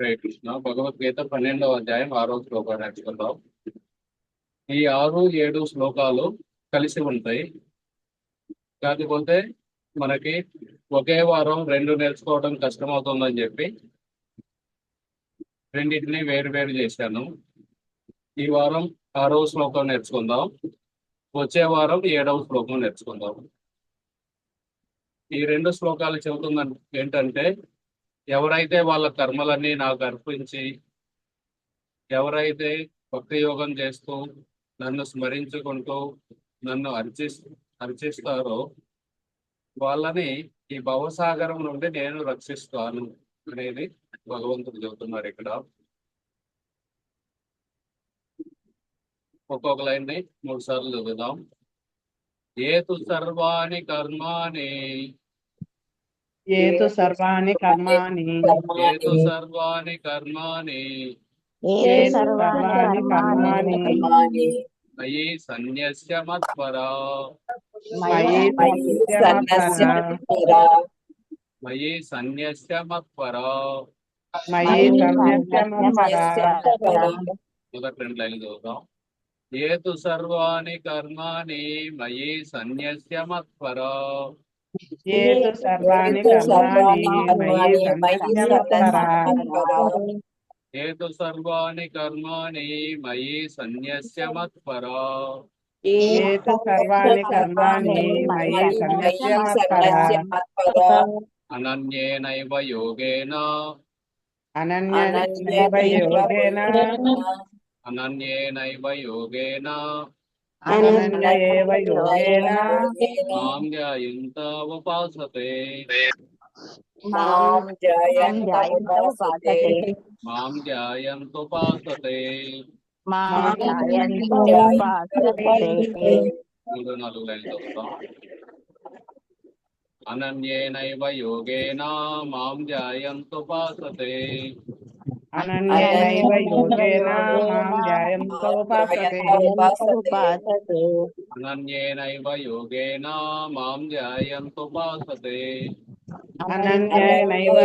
హరే కృష్ణ భగవద్గీత పన్నెండవ అధ్యాయం ఆరో శ్లోకాన్ని నేర్చుకుందాం. ఈ ఆరు ఏడు శ్లోకాలు కలిసి ఉంటాయి. కాకపోతే మనకి ఒకే వారం రెండు నేర్చుకోవడం కష్టమవుతుందని చెప్పి రెండింటిని వేరు వేరు చేశాను. ఈ వారం ఆరవ శ్లోకం నేర్చుకుందాం. వచ్చే వారం ఏడవ శ్లోకం నేర్చుకుందాం. ఈ రెండు శ్లోకాలు చెబుతుందని ఏంటంటే ఎవరైతే వాళ్ళ కర్మలన్నీ నాకు అర్పించి ఎవరైతే భక్తి యోగం చేస్తూ నన్ను స్మరించుకుంటూ నన్ను అర్చి అర్చిస్తారో వాళ్ళని ఈ భవసాగరం నుండి నేను రక్షిస్తాను అనేది భగవంతుడు చెబుతున్నారు ఇక్కడ. ఒక్కొక్క లైన్ని మూడు సార్లు చదువుదాం. ఏతు సర్వాణి కర్మాణి ఏతు సర్వాణి కర్మాణి ఏతు సర్వాణి కర్మాణి ఏ సర్వాణి కర్మాణి మయి సన్యస్య మత్పరా మయి సన్యస్య మయి సన్యస్య మత్పరా మయి సన్యస్య మొదటి రెండు లైన్లు చదువుతాం ఏతు సర్వాణి కర్మాణి మయి సన్యస్య మత్పరా. ఏతు సర్వాణి కర్మాణి మయి సన్యస్య మత్పరా ఏతు సర్వాణి కర్మాణి మయి సన్యస్య మత్పరా ఏతు సర్వాణి కర్మాణి మయి సన్యస్య మత్పరా అనన్యేనైవ యోగేన అనన్యనైవ యోగేన అనన్యేనైవ యోగేన అనన్య ఏవ యోగేన మాం ధ్యాయంత ఉపాసతే మాం జాయంత ఉపాసతే మాం ధ్యాయంత ఉపాసతే మాం జాయంత ఉపాసతే మూడు నాలుగు లైన్లు చదువుతాం అనన్యేనైవ యోగేన మాం ధ్యాయంత ఉపాసతే అనన్యనైవ యోగేన మాం ధ్యాయంత ఉపాసతే ఉపాసతే అనన్యేనైవ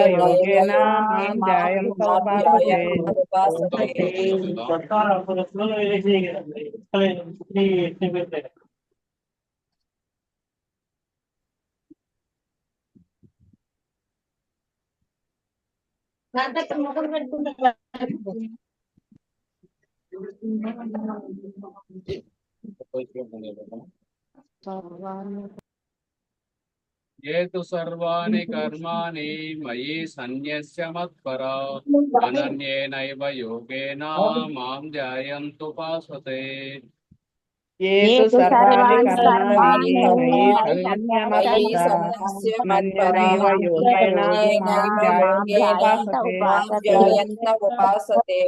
యోగేన మాం ధ్యాయంత ఉపాసతే అనన్యనైవ యోగేన మాం ధ్యాయంత ఉపాసతే ఉపాసతే ఏతు సర్వాణి కర్మాణి మయి సన్యస్య మత్పరా అనన్యేనైవ యోగేన మాం ధ్యాయంతుపాసతే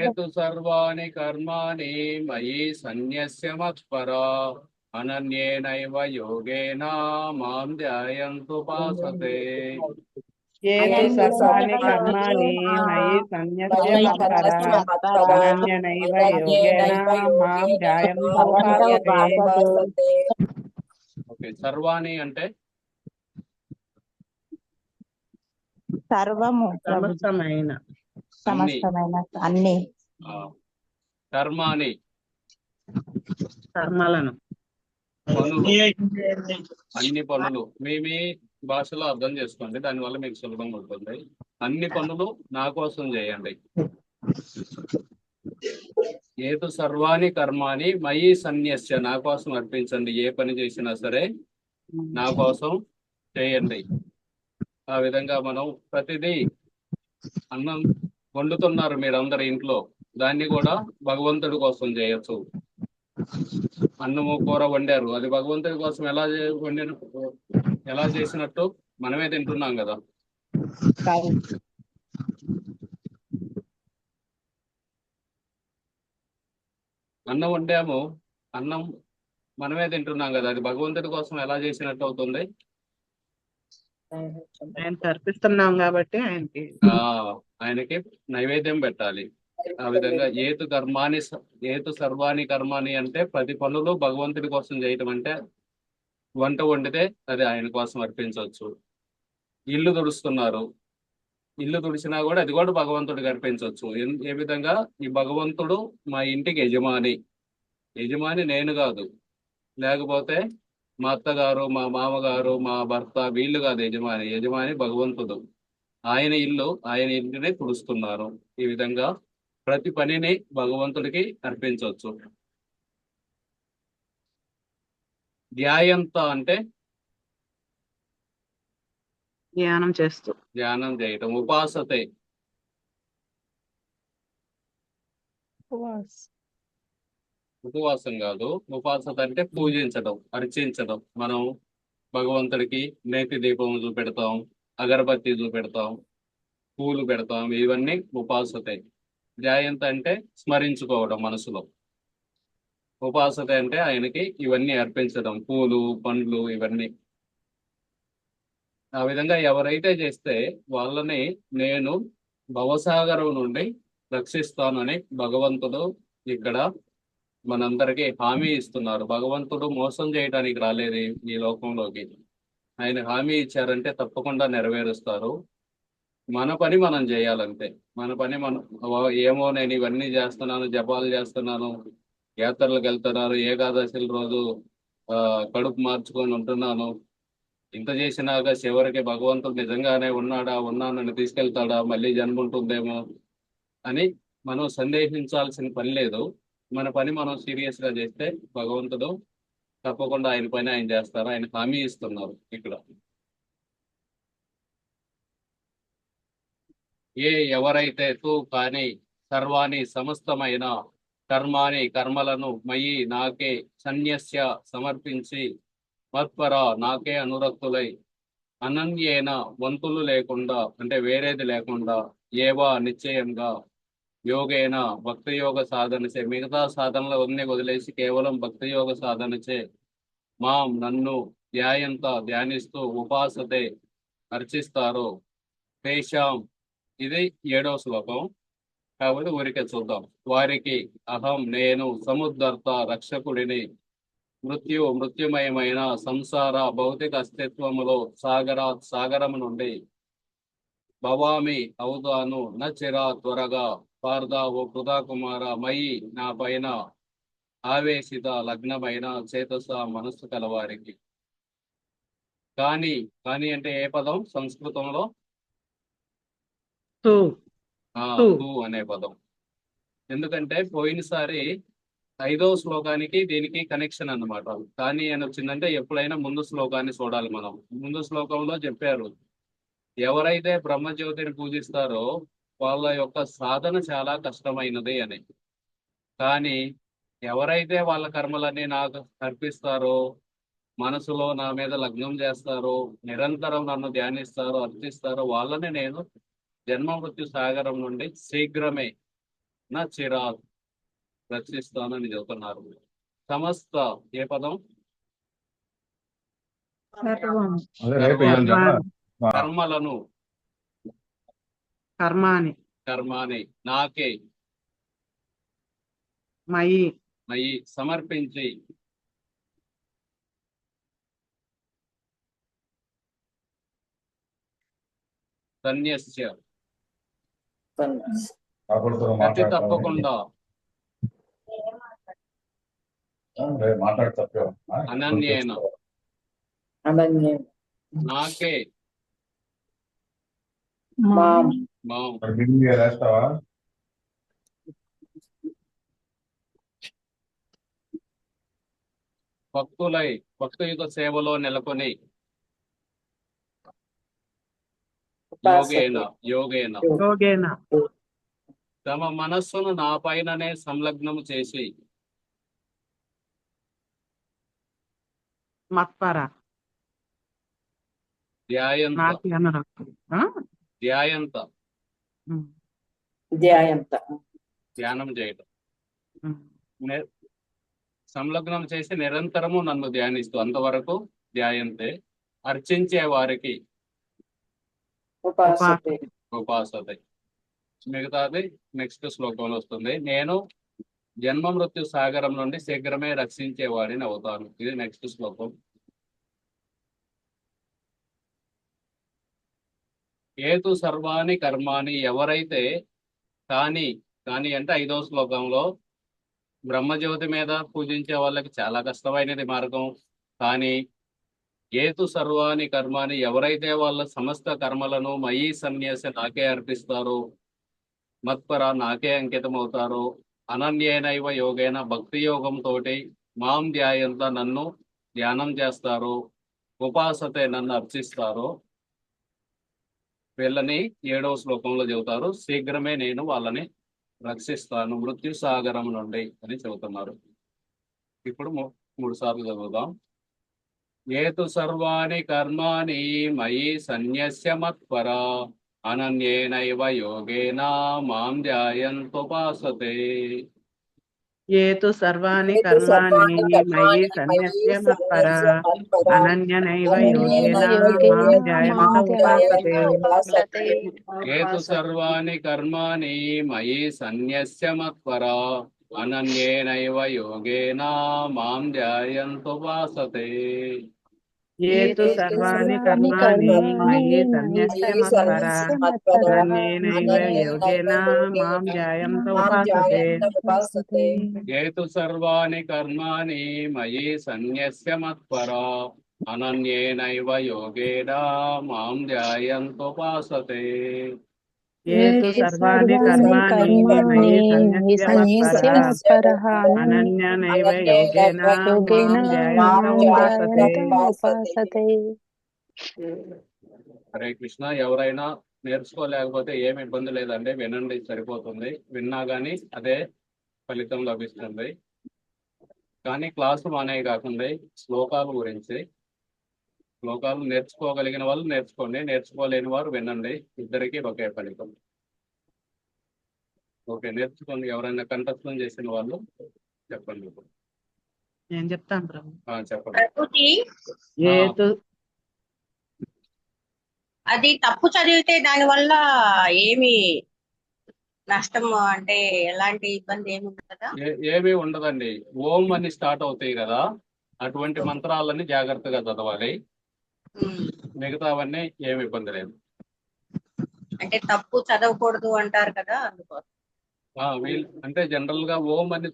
ఏతు సర్వాణి కర్మాణి మయి సన్యస్య మత్పరా అనన్యనైవ యోగేన మాం ధ్యాయంత ఉపాసతే జాయంత సర్వాణి ఓకే అంటే? సర్వము. సమస్తమైన. సమస్తమైన అన్ని. కర్మాని. కర్మలను. పనులు. అన్ని పనులు. మీ మీ భాషలో అర్థం చేసుకోండి దానివల్ల మీకు సులభంగా ఉంటుంది అన్ని పనులు నా కోసం చేయండి. ఏతు సర్వాణి కర్మాని మయి సన్యస్య నా కోసం అర్పించండి. ఏ పని చేసినా సరే నా కోసం చేయండి. ఆ విధంగా మనం ప్రతిదీ అన్నం వండుతున్నారు మీరందరి ఇంట్లో. దాన్ని కూడా భగవంతుడి కోసం చేయొచ్చు. అన్నము కూర వండారు. అది భగవంతుడి కోసం ఎలా వండిన ఎలా చేసినట్టు మనమే తింటున్నాం కదా. అన్నం వండాము అన్నం మనమే తింటున్నాం కదా. అది భగవంతుడి కోసం ఎలా చేసినట్టు అవుతుంది? ఆయన తర్పిస్తున్నాం కాబట్టి ఆయనకి ఆ ఆయనకి నైవేద్యం పెట్టాలి. ఆ విధంగా ఏతు కర్మాని ఏతు సర్వాణి కర్మాని అంటే పది పనులు భగవంతుడి కోసం చేయటం అంటే వంట వండితే అది ఆయన కోసం అర్పించవచ్చు. ఇల్లు తుడుస్తున్నారు. ఇల్లు తుడిచినా కూడా అది కూడా భగవంతుడికి అర్పించవచ్చు. ఏ విధంగా? ఈ భగవంతుడు మా ఇంటికి యజమాని. యజమాని నేను కాదు. లేకపోతే మా అత్తగారు మా మామగారు మా భర్త వీళ్ళు కాదు యజమాని. యజమాని భగవంతుడు. ఆయన ఇల్లు ఆయన ఇంటిని తుడుస్తున్నారు. ఈ విధంగా ప్రతి పనిని భగవంతుడికి అర్పించవచ్చు. ధ్యాయంత అంటే ధ్యానం చేస్తూ. ధ్యానం చేయటం ఉపాసతే. ఉపవాసం. కాదు ఉపాసత అంటే పూజించడం అర్చించడం మనం భగవంతుడికి నేతి దీపం చూపెడతాం అగరబత్తి చూపెడతాం పూలు పెడతాం ఇవన్నీ ఉపాసతే. ధ్యాయంత అంటే స్మరించుకోవడం మనసులో. ఉపాసత అంటే ఆయనకి ఇవన్నీ అర్పించడం పూలు పండ్లు ఇవన్నీ. ఆ విధంగా ఎవరైతే చేస్తే వాళ్ళని నేను భవసాగరం నుండి రక్షిస్తానని భగవంతుడు ఇక్కడ మనందరికీ హామీ ఇస్తున్నారు. భగవంతుడు మోసం చేయడానికి రాలేదు ఈ- లోకంలోకి. ఆయన హామీ ఇచ్చారంటే తప్పకుండా నెరవేరుస్తారు. మన పని మనం చేయాలంతే. మన పని మనం ఏమో నేను ఇవన్నీ చేస్తున్నాను జపాలు చేస్తున్నాను యాత్రలకు వెళ్తున్నారు ఏకాదశి రోజు ఆ కడుపు మార్చుకొని ఉంటున్నాను. ఇంత చేసినాక చివరికి భగవంతుడు నిజంగానే ఉన్నాడా ఉన్నా నన్ను తీసుకెళ్తాడా మళ్ళీ జన్మ ఉంటుందేమో అని మనం సందేహించాల్సిన పని లేదు. మన పని మనం సీరియస్గా చేస్తే భగవంతుడు తప్పకుండా ఆయన పని ఆయన చేస్తారు ఆయన హామీ ఇస్తున్నారు ఇక్కడ. ఏ ఎవరైతే తూ కానీ సర్వాణి సమస్తమైన కర్మాని కర్మలను మయి నాకే సన్యస్య సమర్పించి మత్పర నాకే అనురక్తులై. అనన్యేన వంతులు లేకుండా అంటే వేరేది లేకుండా ఏవా నిశ్చయంగా యోగేన భక్తి యోగ సాధనచే. మిగతా సాధనలు అన్ని వదిలేసి కేవలం భక్తి యోగ సాధనచే. మాం నన్ను ధ్యాయంత ధ్యానిస్తూ ఉపాసతే అర్చిస్తారు. తేషాం ఇది ఏడవ శ్లోకం. కాబట్టి ఊరికే చూద్దాం. వారికి అహం నేను సముద్ధర్త రక్షకుడిని మృత్యు మృత్యుమయమైన సంసార భౌతిక అస్తిత్వములో సాగర సాగరం నుండి భవామి అవుతాను నచిరా త్వరగా. పార్దా ఓ కుమార మయి నా పైన ఆవేశిత లగ్నమైన చేతస మనస్సు కలవారికి. కానీ కానీ అంటే ఏ పదం? సంస్కృతంలో? తూ అనే పదం. ఎందుకంటే పోయినసారి ఐదవ శ్లోకానికి దీనికి కనెక్షన్ అన్నమాట. కానీ అని వచ్చిందంటే ఎప్పుడైనా ముందు శ్లోకాన్ని చూడాలి మనం. ముందు శ్లోకంలో చెప్పారు ఎవరైతే బ్రహ్మజ్యోతిని పూజిస్తారో వాళ్ళ యొక్క సాధన చాలా కష్టమైనది అని. కానీ ఎవరైతే వాళ్ళ కర్మలన్నీ నాకు అర్పిస్తారో మనసులో నా మీద లగ్నం చేస్తారో నిరంతరం నన్ను ధ్యానిస్తారో అర్పిస్తారో వాళ్ళని నేను జన్మ మృత్యు సాగరం నుండి శీఘ్రమే నా చిరాత్ రక్షిస్తానని చెబుతున్నారు. సమస్త ఏ పదం? కర్మలను. కర్మాని. కర్మాని. నాకే. మయి. మయి. సమర్పించి. సన్యస్య. మాట్లాడతాను. తప్పకుండా. రేపు మాట్లాడు తప్పే అనన్యేన. అనన్యం నాకే. మాం మాం. బిల్డింగ్ వేస్తావా? భక్తులై సేవలో నెలకొని యోగేన యోగేన. యోగేన. తమ మనస్సును నా పైననే సంలగ్నము చేసి. మత్పర. ధ్యాయంత. ధ్యానం చేయటం. సంలగ్నం చేసి నిరంతరము నన్ను ధ్యానిస్తూ అంతవరకు ధ్యాయంతే. అర్చించే వారికి ఉపాసతే ఉపాసతే మిగతాది నెక్స్ట్ శ్లోకంలో వస్తుంది. నేను జన్మ మృత్యు సాగరం నుండి శీఘ్రమే రక్షించేవాడిని అవుతాను. ఇది నెక్స్ట్ శ్లోకం. ఏతు సర్వాణి కర్మాని ఎవరైతే కానీ కానీ అంటే ఐదవ శ్లోకంలో బ్రహ్మజ్యోతి మీద పూజించే వాళ్ళకి చాలా కష్టమైనది మార్గం. కానీ ఏతు సర్వాణి కర్మాని ఎవరైతే వాళ్ళ సమస్త కర్మలను మయీ సన్యాసి నాకే అర్పిస్తారో మత్పర నాకే అంకితం అవుతారో అనన్యైనైవ యోగైన భక్తి యోగంతో మాం ధ్యాయంత నన్ను ధ్యానం చేస్తారో ఉపాసతే నన్ను అర్చిస్తారో వీళ్ళని ఏడవ శ్లోకంలో చెబుతారు. శీఘ్రమే నేను వాళ్ళని రక్షిస్తాను మృత్యు సాగరం నుండి అని చెబుతున్నారు. ఇప్పుడు మూడు సార్లు చదువుదాం. ఏతు సర్వాణి కర్మాణి మయి సన్యస్య మత్పర అనన్యేనైవ యోగేన మాం ధ్యాయంతుపాసతే ఏ తు సర్వాణి ఏతు కర్మాణి సర్వాణి మయి కర్మాణి సన్యస్య మయి మత్పర సన్యస్య మత్పర అనన్యనైవ అనన్యేన యోగేన మాం యోగేన ధ్యాయంత మాం ఉపాసతే ధ్యాయంత ఉపాసతే ఏతు సర్వాణి కర్మాణి మయి సన్యస్య మత్పర అనన్యేనైవ యోగేన మాం ధ్యాయంతుపాసతే ఏ తు సర్వాణి కర్మాణి మయి సన్యస్య మత్పర మత్పర అనన్యేనైవ యోగేన మాం ధ్యాయంత మాం ఉపాసతే ధ్యాయంత ఉపాసతే ఏతు సర్వాణి కర్మాణి అనన్యేనైవ యోగేన హరే కృష్ణ ఎవరైనా నేర్చుకోలేకపోతే ఏమి ఇబ్బంది లేదండి. వినండి సరిపోతుంది. విన్నా కానీ అదే ఫలితం లభిస్తుంది. కానీ క్లాసు మానే కాకుండా శ్లోకాల గురించి శ్లోకాలు నేర్చుకోగలిగిన వాళ్ళు నేర్చుకోండి. నేర్చుకోలేని వారు వినండి. ఇద్దరికి ఒకే ఫలితం. ఓకే నేర్చుకోండి. ఎవరైనా కంఠస్థం చేసిన వాళ్ళు చెప్పండి నేను చెప్తాను ప్రభు? చెప్పండి. అది తప్పు చదివితే దాని వల్ల ఏమి నష్టం అంటే ఎలాంటి ఇబ్బంది ఏమి ఉండదు? ఏమీ ఉండదండి. ఓం అని స్టార్ట్ అవుతాయి కదా. అటువంటి మంత్రాలని జాగ్రత్తగా చదవాలి. ఉమ్. మిగతావన్నీ ఏమి ఇబ్బంది లేదు. అంటే తప్పు చదవకూడదు అంటారు కదా అందుకోసం అంటే జనరల్గా ఓం అని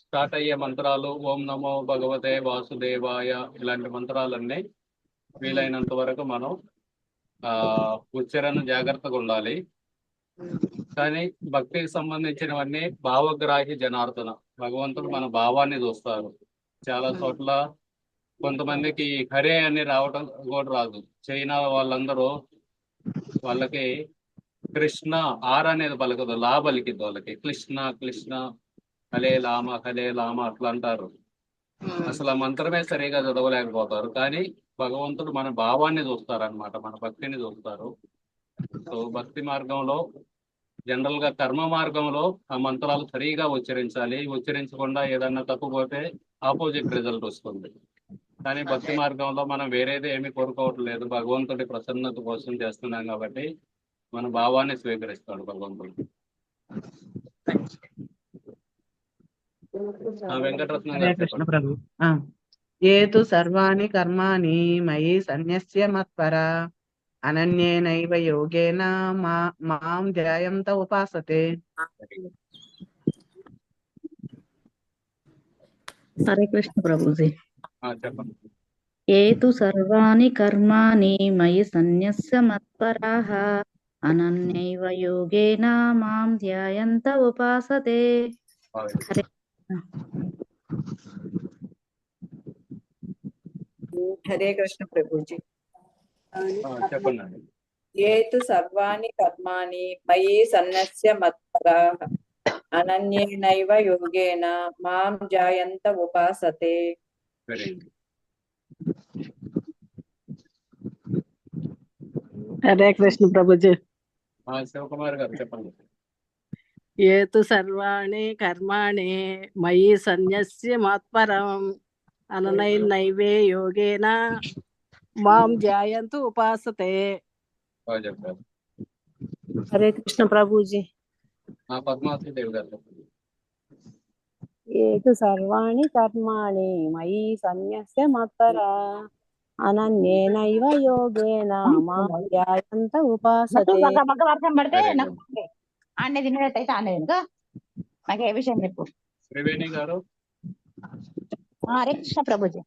స్టార్ట్ అయ్యే మంత్రాలు ఓం నమో భగవతే వాసుదేవాయ ఇలాంటి మంత్రాలన్నీ వీలైనంత వరకు మనం ఆ ఉచ్చారణ జాగ్రత్తగా ఉండాలి. కానీ భక్తికి సంబంధించినవన్నీ భావగ్రాహి జనార్దన. భగవంతుడు మన భావాన్ని చూస్తారు. చాలా చోట్ల కొంతమందికి హరే అని రావటం కూడా రాదు. చైనా వాళ్ళందరూ వాళ్ళకి కృష్ణ ఆర్ అనేది పలకదు లా పలికిద్ది వాళ్ళకి. కృష్ణ కృష్ణ హలే లామ హలే లామ అట్లా అంటారు. అసలు ఆ మంత్రమే సరిగా చదవలేకపోతారు. కానీ భగవంతుడు మన భావాన్ని చూస్తారు అనమాట మన భక్తిని చూస్తారు. సో భక్తి మార్గంలో జనరల్గా కర్మ మార్గంలో ఆ మంత్రాలు సరిగా ఉచ్చరించాలి. ఉచ్చరించకుండా ఏదన్నా తప్పుపోతే ఆపోజిట్ రిజల్ట్ వస్తుంది. కానీ భక్తి మార్గంలో మనం వేరేది ఏమీ కోరుకోవట్లేదు. భగవంతుడి ప్రసన్నత కోసం చేస్తున్నాం కాబట్టి మన భావాన్ని స్వీకరిస్తాడు భగవంతుడు. ఆ, వెంకటరత్నం హరే గారు కృష్ణ చెప్పండి ప్రభు. ఆ. ఏ తు సర్వాణి కర్మాణి మయి సన్యస్య మత్పర. అనన్యేనైవ యోగేన మా మాం ధ్యాయంత ఉపాసతే. హరే కృష్ణ ప్రభుజీ. ఏ తు సర్వాణి కర్మాణి మయి సన్యస్య మత్పరాః అనన్యైవ యోగేన మాం ధ్యాయంత ఉపాసతే. హరే హరే కృష్ణ ప్రభుజీ. చెప్పండి ఏతు సర్వాణి కర్మాణి మయి సన్నస్య మత్పరాః అనన్యేనైవ యోగేన మాం జాయంత ఉపాసతే. వెరీ హరే కృష్ణ ప్రభుజీ శివకుమార్ గారు చెప్పండి ఏతు సర్వాణి కర్మాణి మయి సన్యస్య మత్పరం అననైర్నైవే యోగేన మాం ధ్యాయంతు ఉపాసతే బాగా చెప్పారు హరే కృష్ణ ప్రభుజీ ఆ పద్మావతి దేవి గారు చెప్పండి ఏతు సర్వాణి కర్మాణి మయి సన్యస్య మత్పర అనన్యేనైవ యోగేన మాం ధ్యాయంత నాకు ఉపాసతే మగ్గ వర్షం పడితే నాకు ఆడనే తినేటట్టయితే ఇంకా నాకు ఏ విషయం చెప్పు. త్రివేణి గారు? హరే కృష్ణ ప్రభుజీ.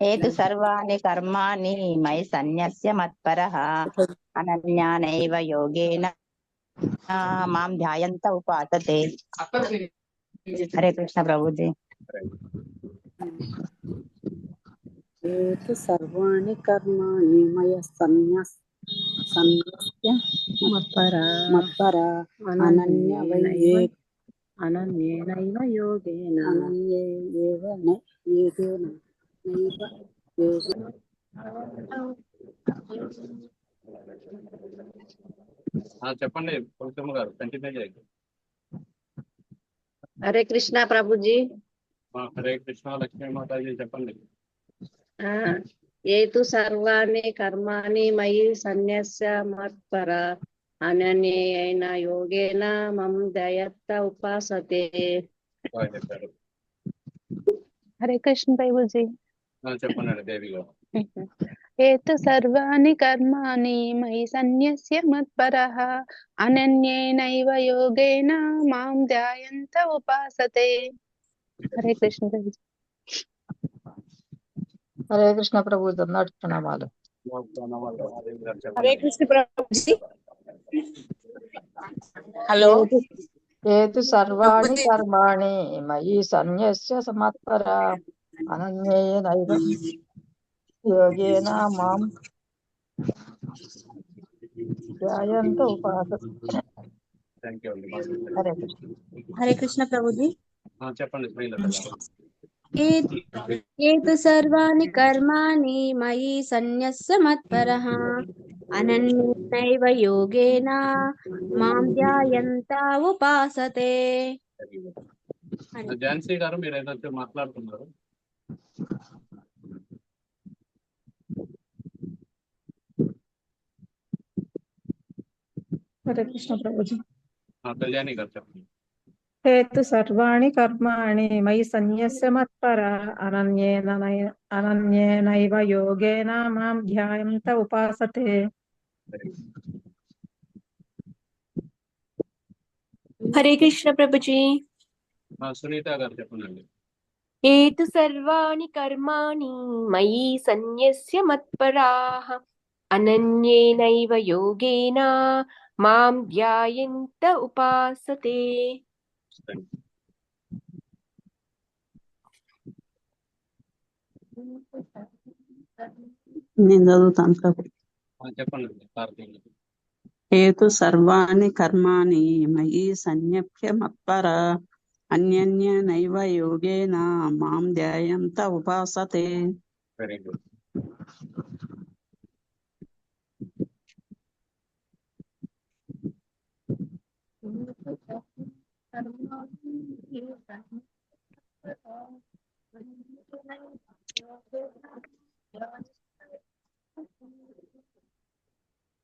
ఏతు సర్వాణి కర్మాణి మై సన్యస్య మత్పరః అనన్యానైవ యోగేన మాం ధ్యాయంత ఉపాసతే హరే కృష్ణ ప్రభుజీ ఏతు సర్వాణి కర్మాణి మయ సన్యాస్ సన్యస్య మత్పరా మత్పరా అనన్య వై ఏ- అనన్యేనైవ యోగేన అనన్యే ఏవ న- ఏదేన నైవ యోగేన ఆ, చెప్పండి తులసమ్మ గారు కంటిన్యూ చేయండి. హరే కృష్ణ ప్రభుజీ. హరే కృష్ణ లక్ష్మీ మాతాజీ చెప్పండి. ఏతు సర్వాణి కర్మాణి మయి సన్యస్య మత్పర అనన్యేన యోగేన మం దయత్త ఉపాసతే. హరే కృష్ణ ప్రభుజీ. చెప్పండి దేవి గారు ఏతు సర్వాణి కర్మాణి మయి సన్యస్య మత్పరః అనన్యేనైవ యోగేన మాం ధ్యాయంత ఉపాసతే హరే కృష్ణ హరే కృష్ణ ప్రభు ప్రణామాలు గారు హరే కృష్ణ ప్రభుజీ హలో ఏతు సర్వాణి కర్మాణి మయి సన్యస్య సమత్పర అనన్యేనైవ యోగేన మాం ధ్యాయంత ఉపాస హరే కృష్ణ హరే కృష్ణ ప్రభుజీ. ఆ, చెప్పండి ఏతు సర్వాణి కర్మాణి మయి సన్యస్య మత్పరః అనన్యైవ యోగేన మాం ధ్యాయంత ఉపాసతే. ఝాన్సీ గారు మీరు ఏదైతే మాట్లాడుతున్నారు. హరే కృష్ణ ప్రభుజీ ఆ, కళ్యాణి గారు చెప్పండి హేతు సర్వాణి కర్మాణి మయి సన్యస్య మత్పర అనన్యేన నై- అనన్యేనైవ యోగేన మాం ధ్యాయంత ఉపాసతే హరే కృష్ణ ప్రభుజీ ఆ, సునీత గారు చెప్పండి ఏతు సర్వాణి కర్మాణి మయి సన్యస్య మత్పరాః అనన్యేనైవ యోగేన మాం ధ్యాయంత ఉపాసతే నేను చదువుతాను చెప్పండి ఏతు సర్వాణి కర్మాణి మయి సన్యప్య మత్పర అన్యన్య నైవ యోగేన మాం ధ్యాయంత ఉపాసతే. Very good Thank you.